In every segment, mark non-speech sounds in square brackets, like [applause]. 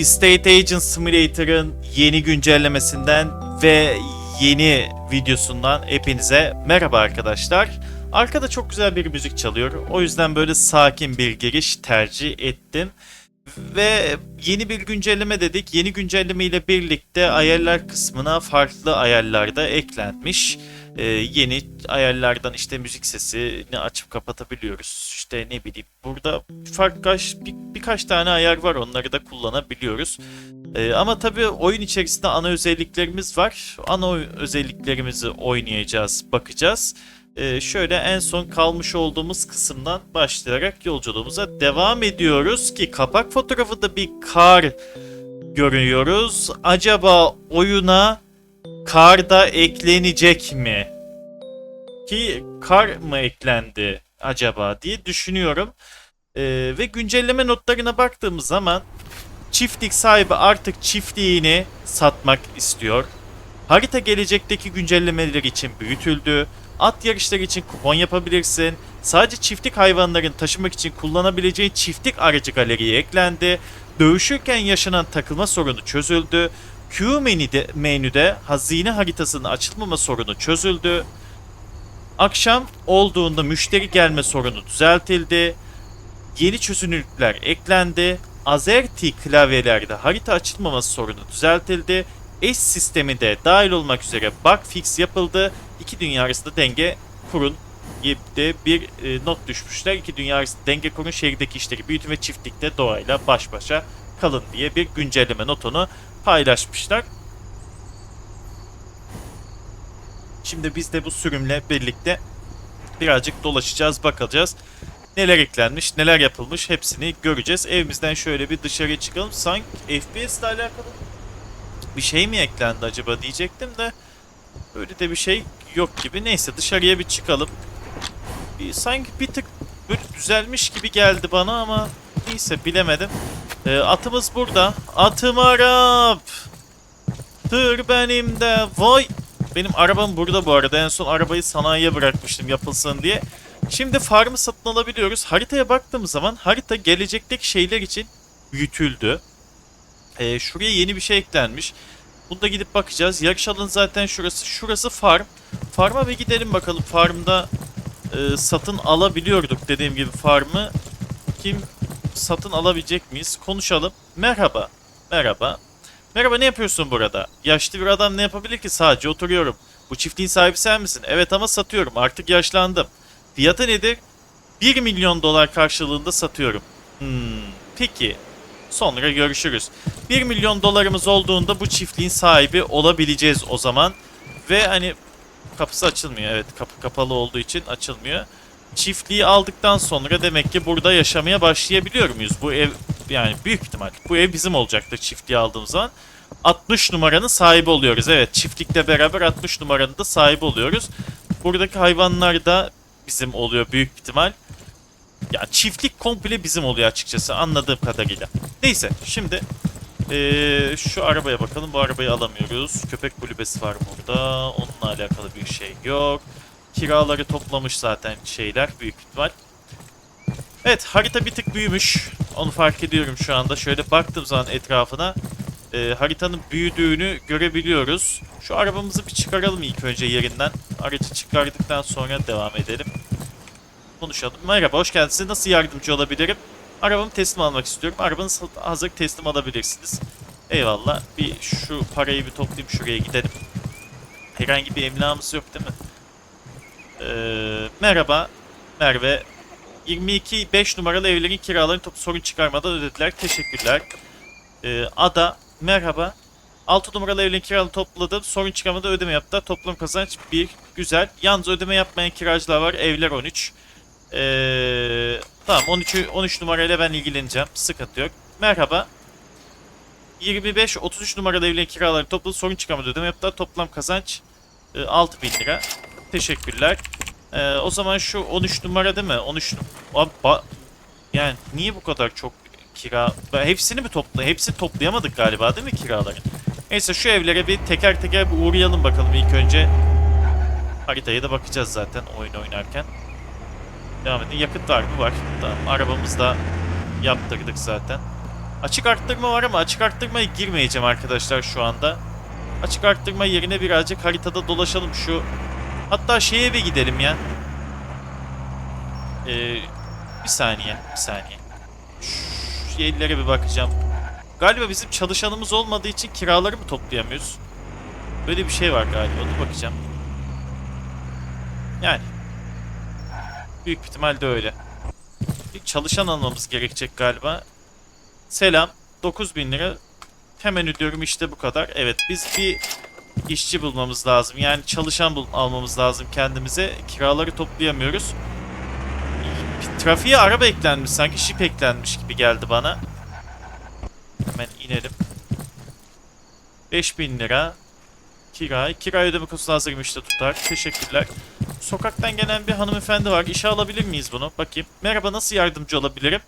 Estate Agent Simulator'ın yeni güncellemesinden ve yeni videosundan hepinize merhaba arkadaşlar. Arkada çok güzel bir müzik çalıyor. O yüzden böyle sakin bir giriş tercih ettim. Ve yeni bir güncelleme dedik. Yeni güncelleme ile birlikte ayarlar kısmına farklı ayarlar da eklenmiş. Ee, yeni ayarlardan işte müzik sesini açıp kapatabiliyoruz. İşte ne bileyim burada farklı kaç, bir, birkaç tane ayar var onları da kullanabiliyoruz. Ee, ama tabii oyun içerisinde ana özelliklerimiz var. Ana özelliklerimizi oynayacağız, bakacağız. Ee, şöyle en son kalmış olduğumuz kısımdan başlayarak yolculuğumuza devam ediyoruz ki kapak fotoğrafında bir kar görüyoruz. Acaba oyuna kar da eklenecek mi? Ki kar mı eklendi acaba diye düşünüyorum. Ee, ve güncelleme notlarına baktığımız zaman çiftlik sahibi artık çiftliğini satmak istiyor. Harita gelecekteki güncellemeler için büyütüldü. At yarışları için kupon yapabilirsin. Sadece çiftlik hayvanların taşımak için kullanabileceğin çiftlik aracı galeriye eklendi. Dövüşürken yaşanan takılma sorunu çözüldü. Q menüde, menüde hazine haritasının açılmama sorunu çözüldü. Akşam olduğunda müşteri gelme sorunu düzeltildi. Yeni çözünürlükler eklendi. AZERTY klavyelerde harita açılmaması sorunu düzeltildi. Eş sistemi de dahil olmak üzere bug fix yapıldı. İki dünya arasında denge kurun diye de bir e, not düşmüşler. İki dünya arasında denge kurun şehirdeki işleri büyütün ve çiftlikte doğayla baş başa kalın diye bir güncelleme notunu paylaşmışlar. Şimdi biz de bu sürümle birlikte birazcık dolaşacağız, bakacağız. Neler eklenmiş, neler yapılmış hepsini göreceğiz. Evimizden şöyle bir dışarıya çıkalım. Sanki FPS ile alakalı bir şey mi eklendi acaba diyecektim de öyle de bir şey yok gibi. Neyse dışarıya bir çıkalım. Bir, sanki bir tık böyle düzelmiş gibi geldi bana ama neyse bilemedim. Ee, atımız burada. Atım Arap. Tır benim de. Vay. Benim arabam burada bu arada. En son arabayı sanayiye bırakmıştım yapılsın diye. Şimdi farmı satın alabiliyoruz. Haritaya baktığımız zaman harita gelecekteki şeyler için büyütüldü. Ee, şuraya yeni bir şey eklenmiş. Bunda gidip bakacağız. Yarış alanı zaten şurası. Şurası farm. Farm'a bir gidelim bakalım. Farmda e, satın alabiliyorduk dediğim gibi farmı. Kim satın alabilecek miyiz? Konuşalım. Merhaba. Merhaba. Merhaba ne yapıyorsun burada? Yaşlı bir adam ne yapabilir ki? Sadece oturuyorum. Bu çiftliğin sahibi sen misin? Evet ama satıyorum. Artık yaşlandım. Fiyatı nedir? 1 milyon dolar karşılığında satıyorum. Hmm, peki. Sonra görüşürüz. 1 milyon dolarımız olduğunda bu çiftliğin sahibi olabileceğiz o zaman. Ve hani kapısı açılmıyor. Evet kapı kapalı olduğu için açılmıyor. Çiftliği aldıktan sonra demek ki burada yaşamaya başlayabiliyor muyuz? Bu ev yani büyük ihtimal bu ev bizim olacaktır çiftliği aldığımız zaman. 60 numaranın sahibi oluyoruz. Evet çiftlikle beraber 60 numaranın da sahibi oluyoruz. Buradaki hayvanlar da bizim oluyor büyük ihtimal. Ya çiftlik komple bizim oluyor açıkçası anladığım kadarıyla. Neyse şimdi eee, şu arabaya bakalım. Bu arabayı alamıyoruz. Köpek kulübesi var burada. Onunla alakalı bir şey yok. Kiraları toplamış zaten şeyler büyük ihtimal. Evet harita bir tık büyümüş. Onu fark ediyorum şu anda. Şöyle baktığım zaman etrafına e, haritanın büyüdüğünü görebiliyoruz. Şu arabamızı bir çıkaralım ilk önce yerinden. Aracı çıkardıktan sonra devam edelim. Konuşalım. Merhaba hoş geldiniz. Size nasıl yardımcı olabilirim? Arabamı teslim almak istiyorum. Arabanızı hazır teslim alabilirsiniz. Eyvallah. Bir şu parayı bir toplayayım şuraya gidelim. Herhangi bir emlakımız yok değil mi? Ee, merhaba Merve. 22 5 numaralı evlerin kiralarını top sorun çıkarmadan ödediler. Teşekkürler. Ee, Ada merhaba. 6 numaralı evlerin kiralarını topladım. Sorun çıkarmadan ödeme yaptılar. Toplam kazanç 1. Güzel. Yalnız ödeme yapmayan kiracılar var. Evler 13. Ee, tamam 13 13 numarayla ben ilgileneceğim. Sıkıntı yok. Merhaba. 25 33 numaralı evlerin kiralarını topladı. Sorun çıkarmadan ödeme yaptılar. Toplam kazanç e, 6000 lira. Teşekkürler. Ee, o zaman şu 13 numara değil mi? 13 num- Abi, ba- yani niye bu kadar çok kira? Hepsini mi topla? Hepsini toplayamadık galiba değil mi kiraların? Neyse şu evlere bir teker teker bir uğrayalım bakalım ilk önce. Haritaya da bakacağız zaten oyun oynarken. Devam edin. Yakıt mı? Var. Tamam. Arabamızı da yaptırdık zaten. Açık arttırma var ama açık arttırmaya girmeyeceğim arkadaşlar şu anda. Açık arttırma yerine birazcık haritada dolaşalım şu. Hatta şeye bir gidelim ya. Ee, bir saniye, bir saniye. Şu yerlere bir bakacağım. Galiba bizim çalışanımız olmadığı için kiraları mı toplayamıyoruz? Böyle bir şey var galiba, onu bakacağım. Yani. Büyük ihtimalle öyle. Bir çalışan almamız gerekecek galiba. Selam. 9000 lira. Hemen ödüyorum işte bu kadar. Evet biz bir işçi bulmamız lazım. Yani çalışan bul almamız lazım kendimize. Kiraları toplayamıyoruz. Trafiğe araba eklenmiş sanki şip eklenmiş gibi geldi bana. Hemen inelim. 5000 lira. Kira. Kira ödeme konusu hazırım işte tutar. Teşekkürler. Sokaktan gelen bir hanımefendi var. İşe alabilir miyiz bunu? Bakayım. Merhaba nasıl yardımcı olabilirim?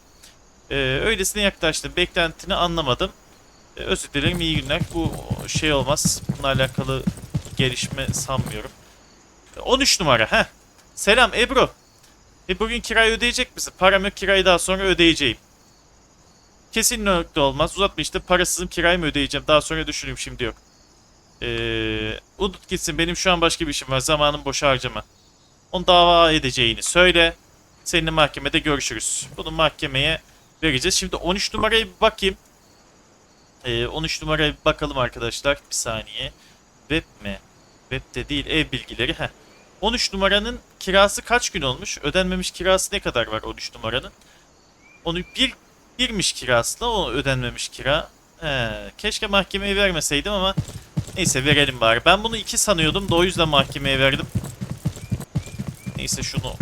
Ee, öylesine yaklaştım. Beklentini anlamadım. Ee, özür dilerim iyi günler. Bu şey olmaz. Bununla alakalı gelişme sanmıyorum. Ee, 13 numara. Heh. Selam Ebru. E bugün kirayı ödeyecek misin? Param yok kirayı daha sonra ödeyeceğim. Kesinlikle olmaz. Uzatma işte parasızım kirayı mı ödeyeceğim? Daha sonra düşüneyim şimdi yok. Ee, unut gitsin benim şu an başka bir işim var. Zamanım boşa harcama. Onu dava edeceğini söyle. Seninle mahkemede görüşürüz. Bunu mahkemeye vereceğiz. Şimdi 13 numaraya bir bakayım. Ee, 13 numaraya bir bakalım arkadaşlar. Bir saniye. Web mi? Web'de değil ev bilgileri. Heh. 13 numaranın kirası kaç gün olmuş? Ödenmemiş kirası ne kadar var 13 numaranın? Onu bir birmiş kirasıyla o ödenmemiş kira. He, keşke mahkemeye vermeseydim ama neyse verelim bari. Ben bunu 2 sanıyordum da o yüzden mahkemeye verdim. Neyse şunu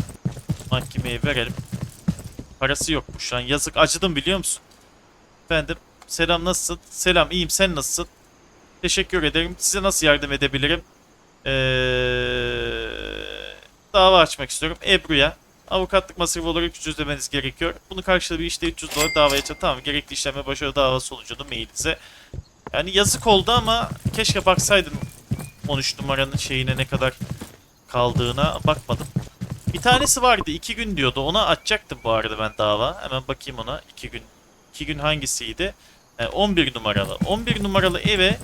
mahkemeye verelim. Parası yokmuş şu an. Yazık acıdım biliyor musun? Efendim selam nasılsın? Selam iyiyim sen nasılsın? Teşekkür ederim. Size nasıl yardım edebilirim? Ee, dava açmak istiyorum. Ebru'ya. Avukatlık masrafı olarak 300 ödemeniz gerekiyor. Bunu karşılığı bir işte 300 dolar davaya açın. Tamam gerekli işleme başarı dava sonucunu mailinize. Yani yazık oldu ama keşke baksaydım 13 numaranın şeyine ne kadar kaldığına bakmadım. Bir tanesi vardı 2 gün diyordu. Ona açacaktım bu arada ben dava. Hemen bakayım ona 2 gün. 2 gün hangisiydi? He, 11 numaralı. 11 numaralı eve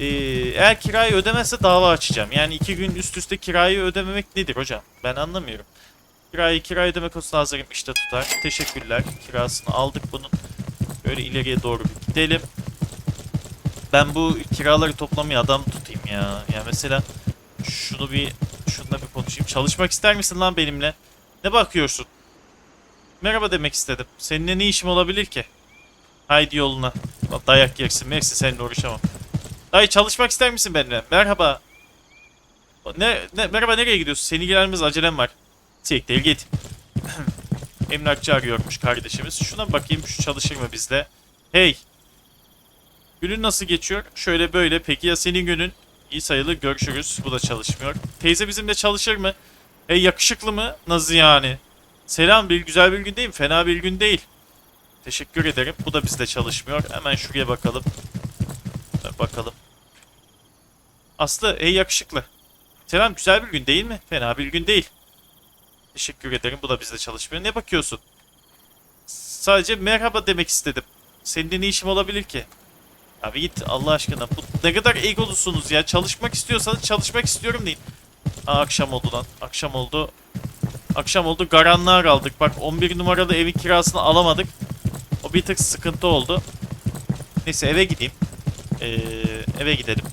ee, eğer kirayı ödemezse dava açacağım. Yani 2 gün üst üste kirayı ödememek nedir hocam? Ben anlamıyorum. Kirayı kirayı ödeme konusunda hazırım işte tutar. Teşekkürler. Kirasını aldık bunun. Böyle ileriye doğru bir gidelim. Ben bu kiraları toplamaya adam tutayım ya. Ya mesela şunu bir şununla bir konuşayım. Çalışmak ister misin lan benimle? Ne bakıyorsun? Merhaba demek istedim. Seninle ne işim olabilir ki? Haydi yoluna. Dayak yersin. Mersi seninle uğraşamam. Dayı çalışmak ister misin benimle? Merhaba. Ne, ne merhaba nereye gidiyorsun? Seni ilgilenmez acelem var. Siktir git. [clears throat] Emlakçı arıyormuş kardeşimiz. Şuna bakayım şu çalışır mı bizde? Hey. Günün nasıl geçiyor? Şöyle böyle. Peki ya senin günün? İyi sayılı görüşürüz. Bu da çalışmıyor. Teyze bizimle çalışır mı? Hey yakışıklı mı? Nasıl yani? Selam bir güzel bir gün değil mi? Fena bir gün değil. Teşekkür ederim. Bu da bizde çalışmıyor. Hemen şuraya bakalım. Bakalım. Aslı ey yakışıklı. Selam güzel bir gün değil mi? Fena bir gün değil. Teşekkür ederim. Bu da bizde çalışmıyor. Ne bakıyorsun? Sadece merhaba demek istedim. Seninle ne işim olabilir ki? Abi git Allah aşkına. Bu ne kadar egolusunuz ya. Çalışmak istiyorsanız çalışmak istiyorum deyin. Aa, akşam oldu lan. Akşam oldu. Akşam oldu. Karanlığa kaldık. Bak 11 numaralı evin kirasını alamadık. Bir tık sıkıntı oldu. Neyse eve gideyim. Ee, eve gidelim.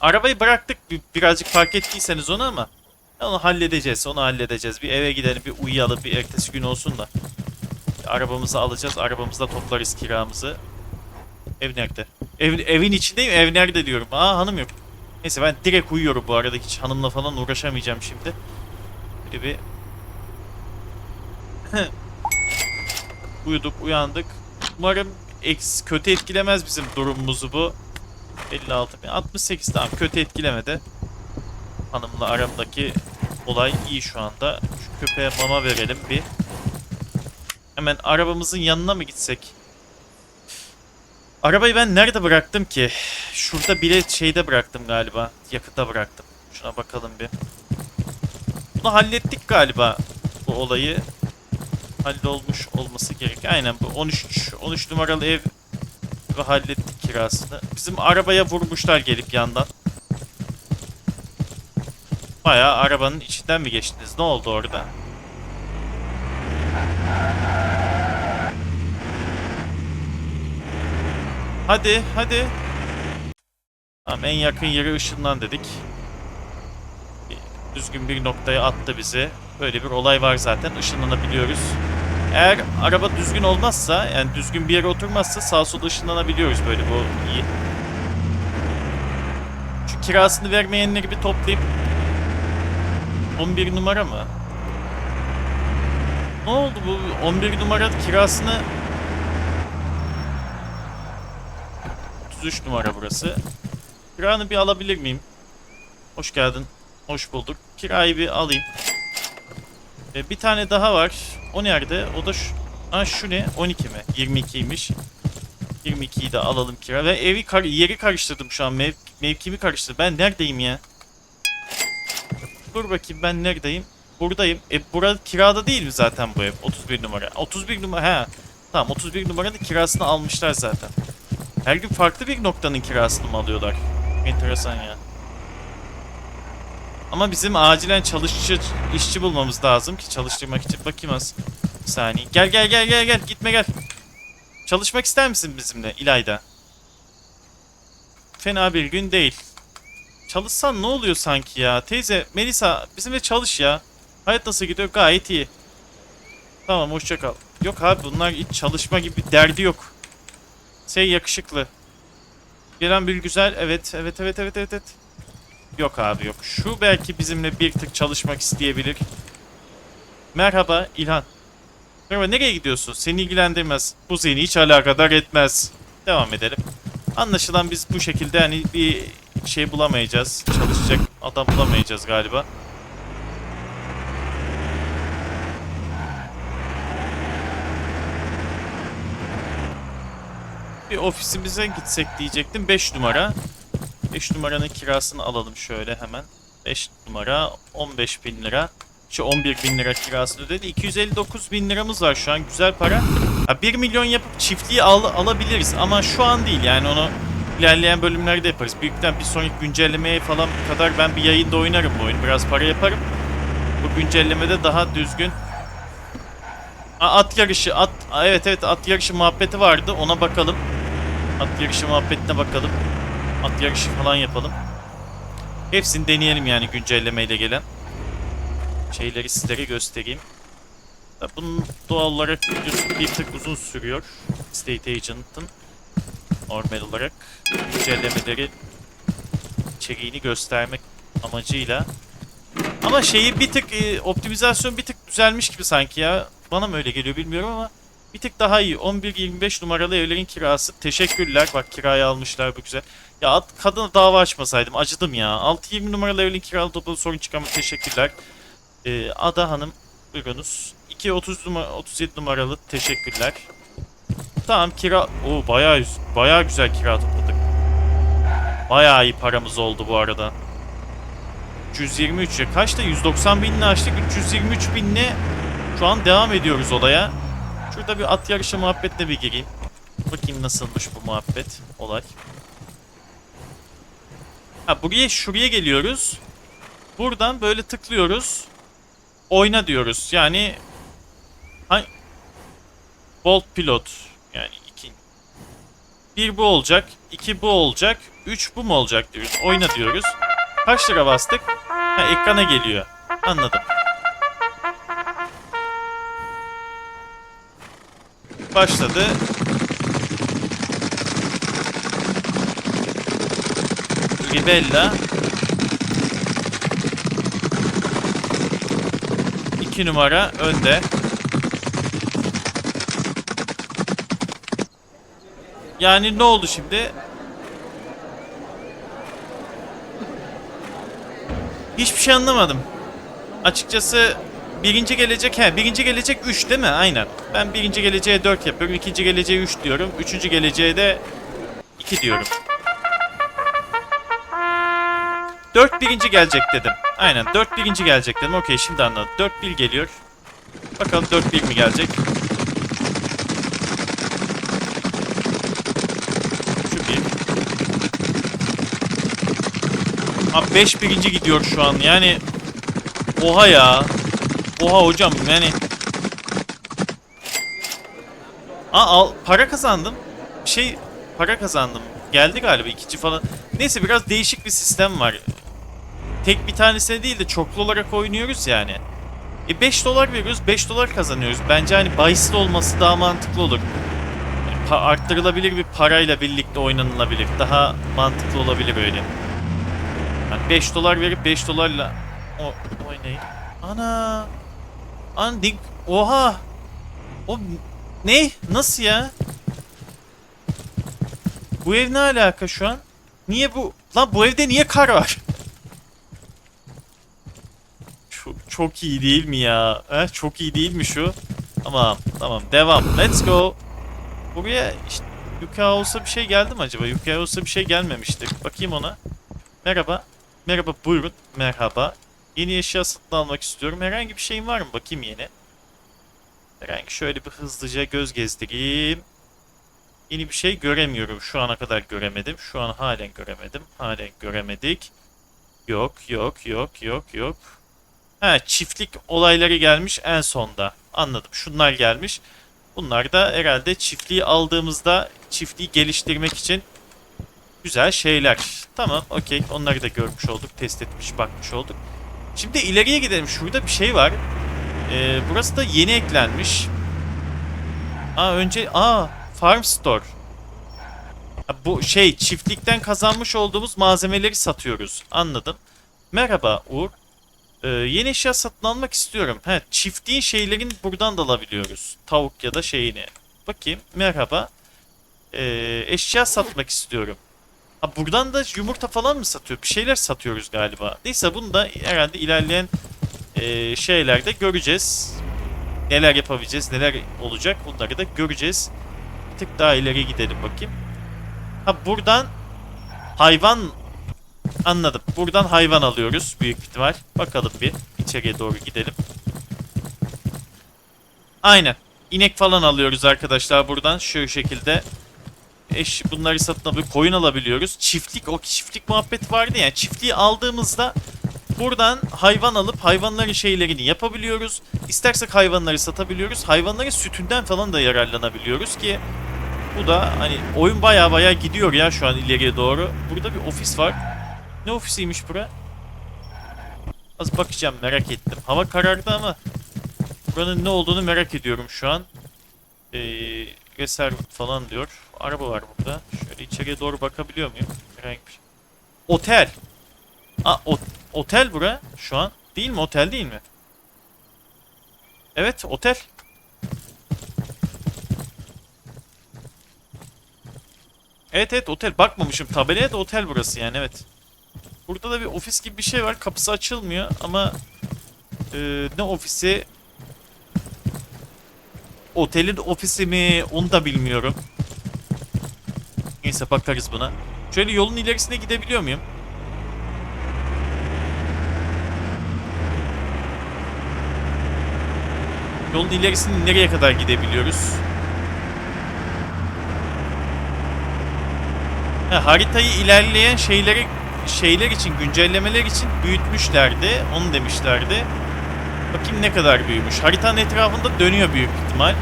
Arabayı bıraktık bir, birazcık fark ettiyseniz onu ama onu halledeceğiz onu halledeceğiz. Bir eve gidelim bir uyuyalım bir ertesi gün olsun da. Arabamızı alacağız arabamızda toplarız kiramızı. Ev nerede? Ev, evin içindeyim ev nerede diyorum. Aa hanım yok. Neyse ben direkt uyuyorum bu arada hiç hanımla falan uğraşamayacağım şimdi. Böyle bir Uyuduk, uyandık. Umarım eks, kötü etkilemez bizim durumumuzu bu. 56 bin, 68 tamam kötü etkilemedi. Hanımla aramdaki olay iyi şu anda. Şu köpeğe mama verelim bir. Hemen arabamızın yanına mı gitsek? Arabayı ben nerede bıraktım ki? Şurada bile şeyde bıraktım galiba. Yakıta bıraktım. Şuna bakalım bir. Bunu hallettik galiba bu olayı. Hallolmuş olması gerek. Aynen bu 13 13 numaralı ev ve hallettik kirasını. Bizim arabaya vurmuşlar gelip yandan. Bayağı arabanın içinden mi geçtiniz? Ne oldu orada? Hadi, hadi. Tamam en yakın yere ışınlan dedik. Düzgün bir noktaya attı bizi. Böyle bir olay var zaten. Işınlanabiliyoruz. Eğer araba düzgün olmazsa, yani düzgün bir yere oturmazsa sağ sola ışınlanabiliyoruz böyle bu. Şu kirasını vermeyenleri bir toplayıp 11 numara mı? Ne oldu bu 11 numara kirasını 33 numara burası. Kiranı bir alabilir miyim? Hoş geldin. Hoş bulduk. Kirayı bir alayım. E, bir tane daha var. O nerede? O da şu. Ha şu ne? 12 mi? 22'ymiş. 22'yi de alalım kira. Ve evi kar yeri karıştırdım şu an. Mev mevkimi karıştırdım. Ben neredeyim ya? Dur bakayım ben neredeyim? Buradayım. E burada kirada değil mi zaten bu ev? 31 numara. 31 numara. He. Tamam 31 numaranın kirasını almışlar zaten. Her gün farklı bir noktanın kirasını mı alıyorlar? Enteresan ya. Ama bizim acilen çalışçı, işçi bulmamız lazım ki çalıştırmak için. Bakayım az. Bir saniye. Gel gel gel gel gel. Gitme gel. Çalışmak ister misin bizimle İlayda? Fena bir gün değil. Çalışsan ne oluyor sanki ya? Teyze, Melisa bizimle çalış ya. Hayat nasıl gidiyor? Gayet iyi. Tamam hoşça kal. Yok abi bunlar hiç çalışma gibi bir derdi yok. Şey yakışıklı. Gelen bir güzel. Evet, evet, evet, evet, evet, evet. Yok abi yok. Şu belki bizimle bir tık çalışmak isteyebilir. Merhaba İlhan. Merhaba nereye gidiyorsun? Seni ilgilendirmez. Bu seni hiç alakadar etmez. Devam edelim. Anlaşılan biz bu şekilde hani bir şey bulamayacağız. Çalışacak adam bulamayacağız galiba. Bir ofisimize gitsek diyecektim. 5 numara. 5 numaranın kirasını alalım şöyle hemen. 5 numara 15 bin lira. Şu 11 bin lira kirasını ödedi. 259 bin liramız var şu an. Güzel para. Ha, 1 milyon yapıp çiftliği al alabiliriz ama şu an değil. Yani onu ilerleyen bölümlerde yaparız. Büyükten bir sonraki güncellemeye falan kadar ben bir yayında oynarım bu oyunu. Biraz para yaparım. Bu güncellemede daha düzgün. Aa, at yarışı, at, evet evet at yarışı muhabbeti vardı. Ona bakalım. At yarışı muhabbetine bakalım. At yarışı falan yapalım. Hepsini deneyelim yani güncellemeyle gelen. Şeyleri sizlere göstereyim. Bunun doğal olarak videosu bir tık uzun sürüyor. State Agent'ın normal olarak güncellemeleri içeriğini göstermek amacıyla. Ama şeyi bir tık e, optimizasyon bir tık düzelmiş gibi sanki ya. Bana mı öyle geliyor bilmiyorum ama bir tık daha iyi. 11-25 numaralı evlerin kirası. Teşekkürler. Bak kirayı almışlar bu güzel. Ya kadına dava açmasaydım acıdım ya. 6-20 numaralı evlerin kiralı topladı sorun çıkarma teşekkürler. Ee, Ada Hanım buyurunuz. 2-30 numara 37 numaralı teşekkürler. Tamam kira... Oo bayağı, bayağı güzel kira topladık. Bayağı iyi paramız oldu bu arada. 323 ya. Kaçta? 190 binle açtık. 323 binle şu an devam ediyoruz olaya. Şurada bir at yarışı muhabbetine bir gireyim. Bakayım nasılmış bu muhabbet, olay. Ha buraya şuraya geliyoruz. Buradan böyle tıklıyoruz. Oyna diyoruz. Yani ha, Bolt Pilot yani iki bir bu olacak, iki bu olacak, üç bu mu olacak diyoruz. Oyna diyoruz. Kaç lira bastık? Ha ekrana geliyor. Anladım. Başladı. Libella. İki numara önde. Yani ne oldu şimdi? Hiçbir şey anlamadım. Açıkçası birinci gelecek he birinci gelecek 3 değil mi? Aynen. Ben birinci geleceğe 4 yapıyorum. ikinci geleceğe 3 diyorum. Üçüncü geleceğe de 2 diyorum. 4 birinci gelecek dedim. Aynen 4 birinci gelecek dedim. Okey şimdi anladım. 4 bir geliyor. Bakalım 4-1 mi gelecek? Şu bir. Abi 5 birinci gidiyor şu an. Yani oha ya. Oha hocam yani. Aa al, para kazandım. Şey para kazandım. Geldi galiba ikinci falan. Neyse biraz değişik bir sistem var. Tek bir tanesine değil de çoklu olarak oynuyoruz yani. E 5 dolar veriyoruz, 5 dolar kazanıyoruz. Bence hani bahisli olması daha mantıklı olur. Yani arttırılabilir bir parayla birlikte oynanılabilir. Daha mantıklı olabilir öyle. Yani 5 dolar verip 5 dolarla o oynayın. Ana. An dik oha. O ne? Nasıl ya? Bu ev ne alaka şu an? Niye bu? Lan bu evde niye kar var? Çok, çok iyi değil mi ya? He? Çok iyi değil mi şu? Tamam, tamam. Devam. Let's go. Buraya işte Yuka olsa bir şey geldi mi acaba? Yuka olsa bir şey gelmemiştir. Bakayım ona. Merhaba. Merhaba buyurun. Merhaba. Yeni eşya satın almak istiyorum. Herhangi bir şeyin var mı? Bakayım yeni. Herhangi şöyle bir hızlıca göz gezdireyim. Yeni bir şey göremiyorum. Şu ana kadar göremedim. Şu an halen göremedim. Halen göremedik. Yok, yok, yok, yok, yok. Ha, çiftlik olayları gelmiş en sonda. Anladım. Şunlar gelmiş. Bunlar da herhalde çiftliği aldığımızda çiftliği geliştirmek için güzel şeyler. Tamam, okey. Onları da görmüş olduk, test etmiş, bakmış olduk. Şimdi ileriye gidelim. Şurada bir şey var. Ee, burası da yeni eklenmiş. Aa önce aa Farm Store. Bu şey çiftlikten kazanmış olduğumuz malzemeleri satıyoruz. Anladım. Merhaba Uğur. Ee, yeni eşya satın almak istiyorum. He, çiftliğin şeylerin buradan da alabiliyoruz. Tavuk ya da şeyini. Bakayım. Merhaba. Ee, eşya satmak istiyorum. Ha, buradan da yumurta falan mı satıyor? Bir şeyler satıyoruz galiba. Neyse bunu da herhalde ilerleyen e, şeylerde göreceğiz. Neler yapabileceğiz, neler olacak bunları da göreceğiz. Bir tık daha ileri gidelim bakayım. Ha buradan hayvan anladım. Buradan hayvan alıyoruz büyük ihtimal. Bakalım bir içeriye doğru gidelim. Aynen. İnek falan alıyoruz arkadaşlar buradan şu şekilde. Eş bunları satın alabiliyoruz. Koyun alabiliyoruz. Çiftlik o çiftlik muhabbeti vardı ya. Çiftliği aldığımızda buradan hayvan alıp hayvanların şeylerini yapabiliyoruz. İstersek hayvanları satabiliyoruz. Hayvanların sütünden falan da yararlanabiliyoruz ki bu da hani oyun baya baya gidiyor ya şu an ileriye doğru. Burada bir ofis var. Ne ofisiymiş bura? Az bakacağım merak ettim. Hava karardı ama buranın ne olduğunu merak ediyorum şu an. Ee, reserv falan diyor. Araba var burada. Şöyle içeriye doğru bakabiliyor muyum? Herhangi bir şey. Otel. Aa, o- otel bura şu an. Değil mi? Otel değil mi? Evet, otel. Evet evet otel. Bakmamışım tabelaya da otel burası yani evet. Burada da bir ofis gibi bir şey var. Kapısı açılmıyor ama e, ne ofisi? Otelin ofisi mi? Onu da bilmiyorum. Neyse bakarız buna. Şöyle yolun ilerisine gidebiliyor muyum? Yolun ilerisinde nereye kadar gidebiliyoruz? Ha, haritayı ilerleyen şeyleri şeyler için, güncellemeler için büyütmüşlerdi. Onu demişlerdi. Bakayım ne kadar büyümüş. Haritanın etrafında dönüyor büyük ihtimal.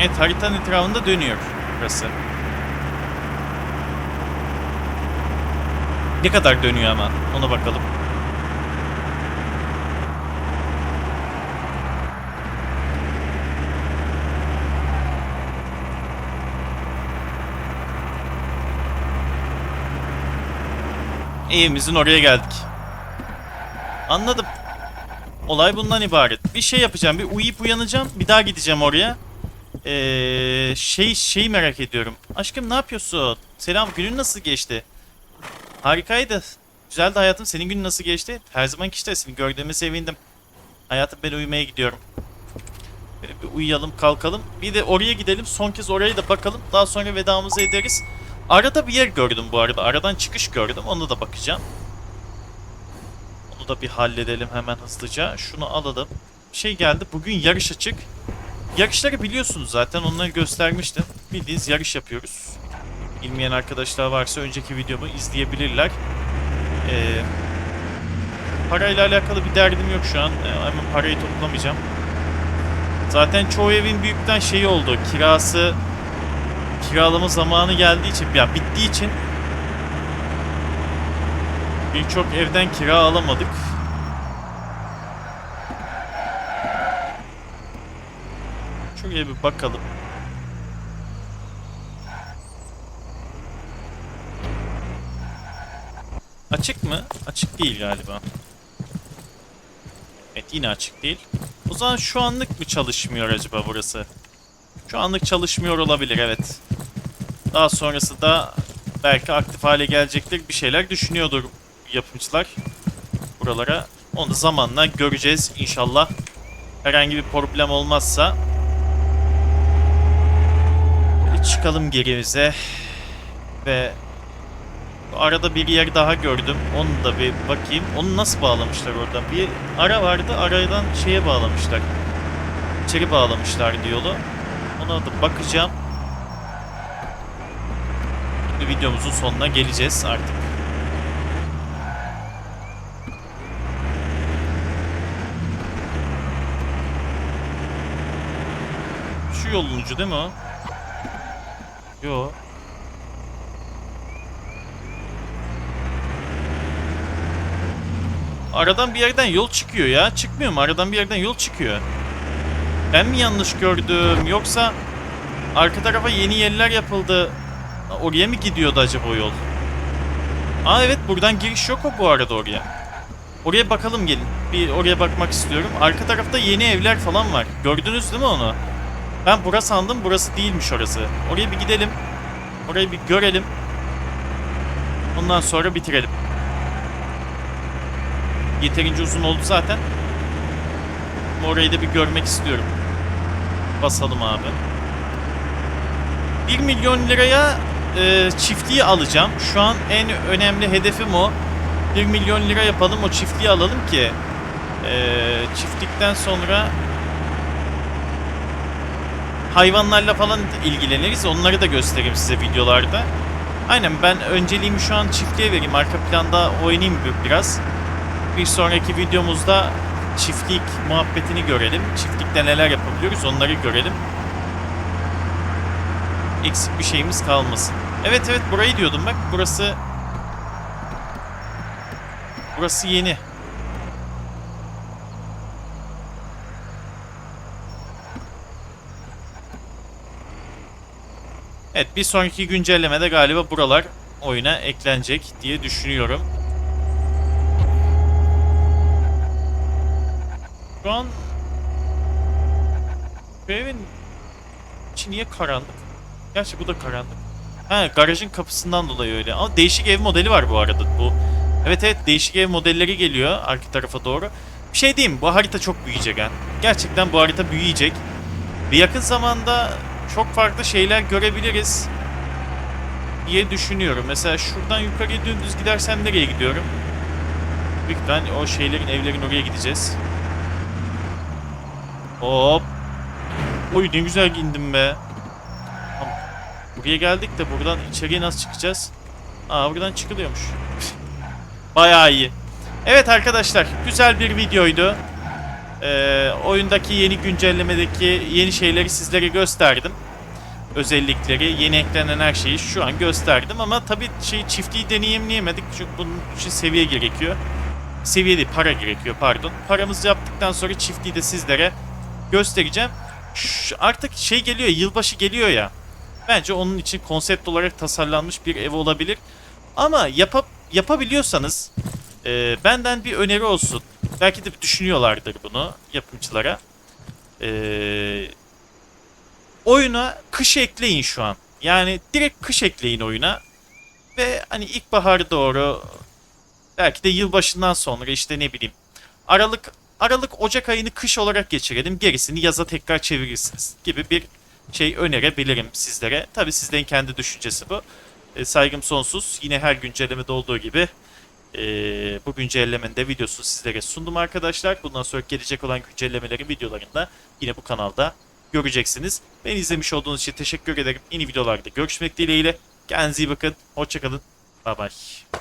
Evet haritanın etrafında dönüyor burası. Ne kadar dönüyor ama ona bakalım. Evimizin oraya geldik. Anladım. Olay bundan ibaret. Bir şey yapacağım. Bir uyuyup uyanacağım. Bir daha gideceğim oraya. Ee, şey şeyi merak ediyorum. Aşkım ne yapıyorsun? Selam günün nasıl geçti? Harikaydı. Güzeldi hayatım. Senin günün nasıl geçti? Her zaman işte seni gördüğüme sevindim. Hayatım ben uyumaya gidiyorum. Böyle bir uyuyalım kalkalım. Bir de oraya gidelim. Son kez oraya da bakalım. Daha sonra vedamızı ederiz. Arada bir yer gördüm bu arada. Aradan çıkış gördüm. Ona da bakacağım. Onu da bir halledelim hemen hızlıca. Şunu alalım. Şey geldi. Bugün yarış açık. Yarışları biliyorsunuz zaten. Onları göstermiştim. Bildiğiniz yarış yapıyoruz. Bilmeyen arkadaşlar varsa önceki videomu izleyebilirler. Ee, parayla alakalı bir derdim yok şu an. Ee, hemen parayı toplamayacağım. Zaten çoğu evin büyükten şeyi oldu. Kirası kiralama zamanı geldiği için ya bittiği için birçok evden kira alamadık. Şuraya bir bakalım. Açık mı? Açık değil galiba. Evet yine açık değil. O zaman şu anlık mı çalışmıyor acaba burası? Şu anlık çalışmıyor olabilir evet. Daha sonrası da belki aktif hale gelecektir. Bir şeyler düşünüyordur yapımcılar buralara. Onu zamanla göreceğiz inşallah. Herhangi bir problem olmazsa. Çıkalım gerimize. Ve arada bir yer daha gördüm. Onu da bir bakayım. Onu nasıl bağlamışlar oradan? Bir ara vardı. Aradan şeye bağlamışlar. İçeri bağlamışlar yolu. Ona da bakacağım. Şimdi videomuzun sonuna geleceğiz artık. Şu yolun ucu değil mi o? Yo. Aradan bir yerden yol çıkıyor ya. Çıkmıyor mu? Aradan bir yerden yol çıkıyor. Ben mi yanlış gördüm? Yoksa arka tarafa yeni yerler yapıldı. Oraya mı gidiyordu acaba o yol? Aa evet buradan giriş yok o bu arada oraya. Oraya bakalım gelin. Bir oraya bakmak istiyorum. Arka tarafta yeni evler falan var. Gördünüz değil mi onu? Ben burası sandım. Burası değilmiş orası. Oraya bir gidelim. Orayı bir görelim. Ondan sonra bitirelim. Yeterince uzun oldu zaten. Orayı da bir görmek istiyorum. Basalım abi. 1 milyon liraya e, çiftliği alacağım. Şu an en önemli hedefim o. 1 milyon lira yapalım o çiftliği alalım ki e, çiftlikten sonra hayvanlarla falan ilgileniriz. Onları da göstereyim size videolarda. Aynen ben önceliğimi şu an çiftliğe vereyim. Arka planda oynayayım bir- biraz. Bir sonraki videomuzda çiftlik muhabbetini görelim. Çiftlikte neler yapabiliyoruz onları görelim. Eksik bir şeyimiz kalmasın. Evet evet burayı diyordum bak. Burası... Burası yeni. Evet bir sonraki güncellemede galiba buralar oyuna eklenecek diye düşünüyorum. Şu an bu evin içi niye karanlık? Gerçi bu da karanlık. Ha garajın kapısından dolayı öyle. Ama değişik ev modeli var bu arada bu. Evet evet değişik ev modelleri geliyor arka tarafa doğru. Bir şey diyeyim bu harita çok büyüyecek ha. Gerçekten bu harita büyüyecek. Ve yakın zamanda çok farklı şeyler görebiliriz diye düşünüyorum. Mesela şuradan yukarıya dümdüz gidersem nereye gidiyorum? Büyük o şeylerin evlerin oraya gideceğiz. Hop. Oy ne güzel indim be. Tamam. Buraya geldik de buradan içeriye nasıl çıkacağız? Aa buradan çıkılıyormuş. [laughs] Bayağı iyi. Evet arkadaşlar güzel bir videoydu. Ee, oyundaki yeni güncellemedeki yeni şeyleri sizlere gösterdim. Özellikleri, yeni eklenen her şeyi şu an gösterdim ama tabii şey çiftliği deneyimleyemedik çünkü bunun için seviye gerekiyor. Seviye değil, para gerekiyor pardon. Paramızı yaptıktan sonra çiftliği de sizlere göstereceğim. Ş- artık şey geliyor, yılbaşı geliyor ya. Bence onun için konsept olarak tasarlanmış bir ev olabilir. Ama yapap yapabiliyorsanız e, benden bir öneri olsun. Belki de düşünüyorlardır bunu yapımcılara. E, oyuna kış ekleyin şu an. Yani direkt kış ekleyin oyuna. Ve hani ilkbahara doğru belki de yılbaşından sonra işte ne bileyim Aralık Aralık Ocak ayını kış olarak geçirelim. Gerisini yaza tekrar çevirirsiniz gibi bir şey önerebilirim sizlere. Tabii sizlerin kendi düşüncesi bu. E, saygım sonsuz. Yine her güncellemede olduğu gibi e, bu güncellemenin de videosunu sizlere sundum arkadaşlar. Bundan sonra gelecek olan güncellemelerin videolarını da yine bu kanalda göreceksiniz. Beni izlemiş olduğunuz için teşekkür ederim. Yeni videolarda görüşmek dileğiyle. Kendinize iyi bakın. Hoşçakalın. Bye bye.